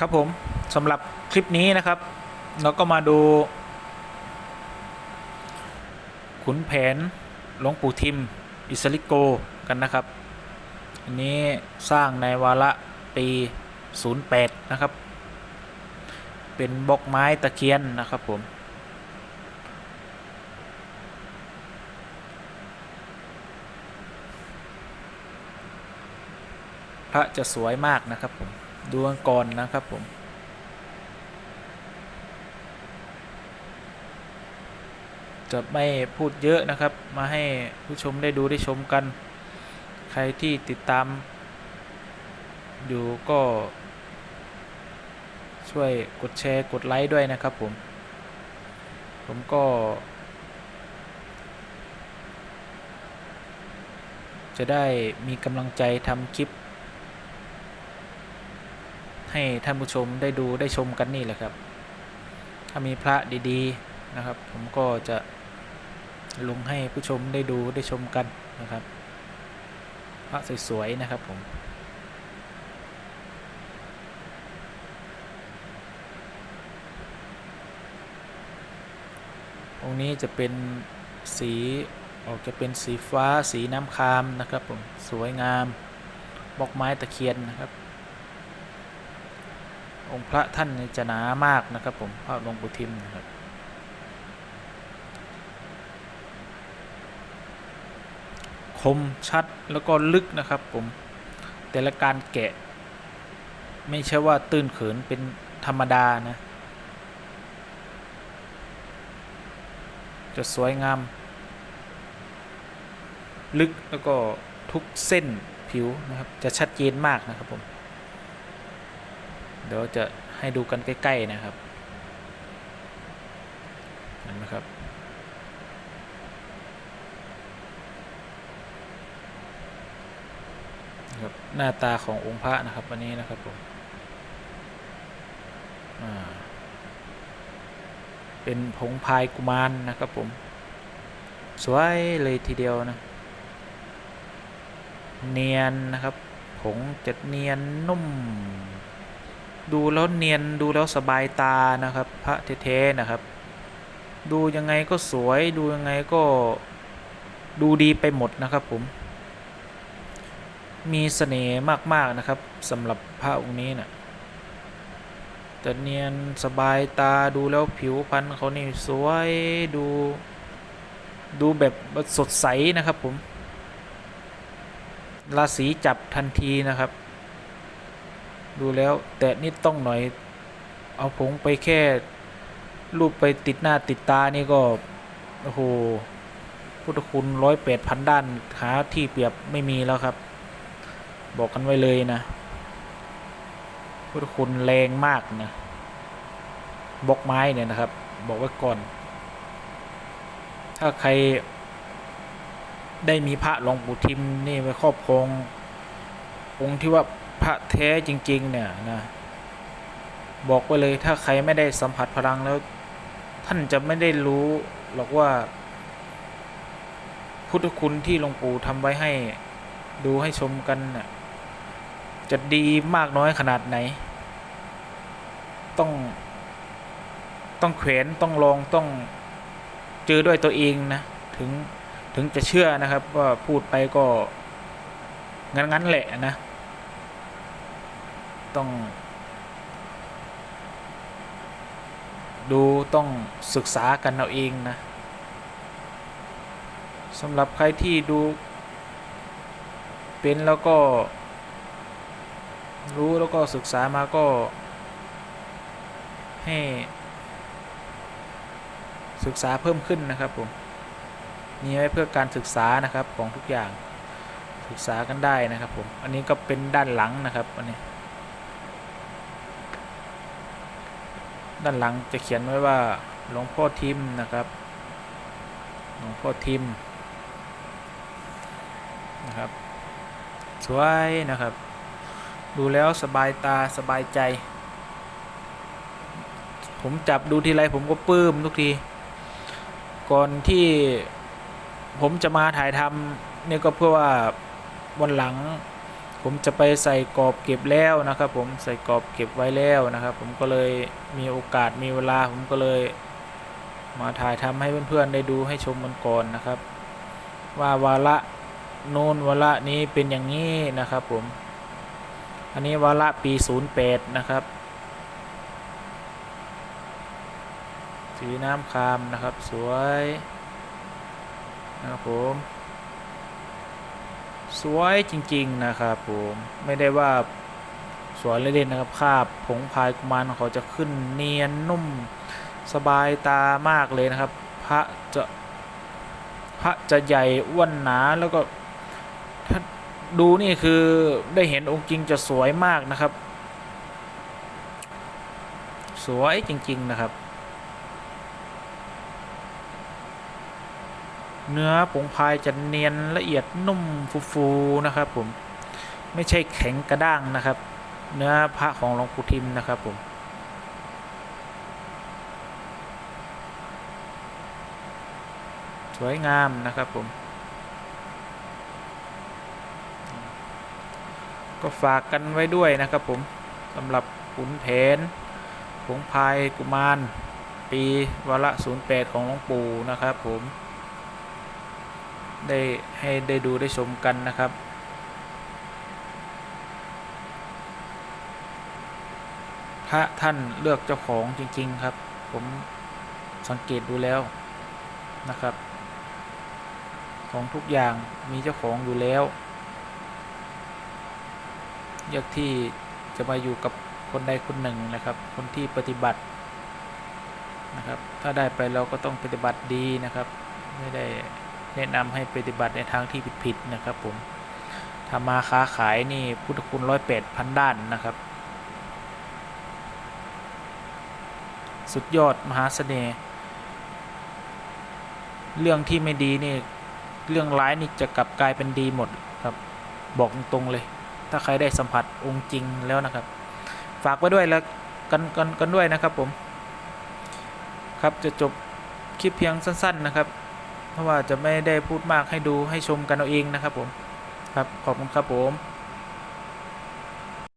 ครับผมสำหรับคลิปนี้นะครับ เราก็มาดู ขุนแผนหลวงปู่ทิม อิสริโกกันนะครับ อันนี้สร้างในวาระปี 08 นะครับ เป็นบล็อกไม้ตะเคียนนะครับผมพระจะสวยมากนะครับผม ดูกันก่อนนะครับผมจะไม่พูดเยอะนะครับ มาให้ผู้ชมได้ดูได้ชมกัน ใครที่ติดตาม อยู่ก็ ช่วยกดแชร์กดไลค์ด้วยนะครับผม ผมก็ จะได้มีกำลังใจทำคลิป ให้ท่านผู้ชมได้ดูได้ชมกันนี่แหละครับ ถ้ามีพระดีๆนะครับ ผมก็จะลงให้ผู้ชมได้ดูได้ชมกันนะครับ พระสวยๆนะครับผมองค์นี้จะเป็นสีออกจะเป็นสีฟ้าสีน้ำคามนะครับผมสวยงาม บล็อกไม้ตะเคียนนะครับ องค์พระท่านจะหนามากนะครับผมพระหลวงปู่ทิมนะครับคมชัดแล้วก็ลึกนะครับผมแต่ละการแกะ ไม่ใช่ว่าตื้นเขินเป็นธรรมดานะจะสวยงาม ลึกแล้วก็ทุกเส้นผิวนะครับ จะชัดเจนมากนะครับผม เดี๋ยวจะให้ดูกันใกล้ ๆ นะครับเห็นไหมครับนะครับหน้าตาขององค์พระนะครับวันนี้นะครับผมเป็นผงพายกุมารนะครับผม สวยเลยทีเดียวนะ เนียนนะครับ ผงจะเนียนนุ่ม ดูแล้วเนียนดูแล้วสบายตานะครับ พระเท่ๆนะครับ ดูยังไงก็สวย ดูยังไงก็ดูดีไปหมดนะครับผม มีเสน่ห์มากๆนะครับสำหรับพระองค์นี้นะ่ะแต่เนียนสบายตาดูแล้วผิวพรรณเขานี่สวยดู ดูแบบสดใสนะครับผมราศีจับทันทีนะครับ ดูแล้ว แต่นิดต้องหน่อย เอาผงไปแค่ รูปไปติดหน้าติดตานี่ก็ โอ้โห พุทธคุณร้อยแปดพันด้านหาที่เปรียบไม่มีแล้วครับ บอกกันไว้เลยนะ พุทธคุณแรงมากนะบล็อกไม้เนี่ยนะครับ บอกไว้ก่อน ถ้าใครได้มีพระหลวงปู่ทิมนี่ไว้ครอบครององค์ที่ว่า พระแท้จริง ๆ เนี่ยนะบอกไว้เลยถ้าใครไม่ได้สัมผัสพลังแล้ว ท่านจะไม่ได้รู้หรอกว่า พุทธคุณที่หลวงปู่ทำไว้ให้ดูให้ชมกันน่ะจะดีมากน้อยขนาดไหน ต้อง ต้องแขวนต้องลองต้องเจอด้วยตัวเองนะ ถึงถึงจะเชื่อนะครับว่าพูดไปก็งั้นๆแหละนะ ต้อง ดูต้องศึกษากันเอาเองนะสำหรับใครที่ดูเป็นแล้วก็ รู้แล้วก็ศึกษามาก็ ให้ ศึกษาเพิ่มขึ้นนะครับผมมีไว้เพื่อการศึกษานะครับของทุกอย่างศึกษากันได้นะครับผม อันนี้ก็เป็นด้านหลังนะครับอันนี้ ด้านหลังจะเขียนไว้ว่าหลวงพ่อทิมนะครับหลวงพ่อทิมนะครับ สวยนะครับ ดูแล้วสบายตาสบายใจ ผมจับดูทีไรผมก็ปลื้มทุกที ก่อนที่ผมจะมาถ่ายทำเนี่ยก็เพื่อว่าวันหลัง ผมจะไปใส่กรอบเก็บแล้วนะครับ ผมใส่กรอบเก็บไว้แล้วนะครับ ผมก็เลยมีโอกาสมีเวลาผมก็เลย มาถ่ายทำให้เพื่อนๆได้ดูให้ชมกันก่อนนะครับ ว่าวาระโน้นวาระนี้เป็นอย่างนี้นะครับ ผม อันนี้วาระปี 08 นะครับสีน้ำคามนะครับสวยนะครับผม สวยจริง ๆ นะครับผมไม่ได้ว่าสวยเล่นๆนะครับคาบผงพายกุมารเขาจะขึ้นเนียนนุ่มสบายตามากเลยนะครับ พระจะพระจะใหญ่อ้วนหนาแล้วก็ถ้าดูนี่คือได้เห็นองค์จริงจะสวยมากนะครับ สวยจริง ๆ นะครับ เนื้อผงพายจะเนียนละเอียดนุ่มฟูๆนะครับ ผมไม่ใช่แข็งกระด้างนะครับ เนื้อพระของหลวงปู่ทิมนะครับผมสวยงามนะครับผม ก็ฝากกันไว้ด้วยนะครับผมสำหรับขุนแผนผงพายกุมาร ปีวาระ08 ของหลวงปู่นะครับผม ได้ให้ได้ดูได้ชมกันนะครับ พระท่านเลือกเจ้าของจริง ๆ ครับ ผมสังเกตดูแล้วนะครับ ของทุกอย่างมีเจ้าของอยู่แล้วเลือกที่จะมาอยู่กับคนใดคนหนึ่งนะครับ คนที่ปฏิบัตินะครับ ถ้าได้ไปเราก็ต้องปฏิบัติดีนะครับ ไม่ได้ แนะนำให้ปฏิบัติในทางที่ผิดๆนะครับผมทำมาค้าขายนี่พุทธคุณร้อยแปดพันด้านนะครับ สุดยอดมหาเสน่ห์เรื่องที่ไม่ดีนี่เรื่องร้ายนี่จะกลับกลายเป็นดีหมดครับ บอกตรงๆเลย ถ้าใครได้สัมผัสองค์จริงแล้วนะครับ ฝากไว้ด้วยแล้วกันกันกันด้วยนะครับผม ครับจะจบคลิปเพียงสั้น ๆนะครับ เพราะว่าจะไม่ได้พูดมากให้ดูให้ชมกันเอาเองนะครับผมครับขอบคุณครับผม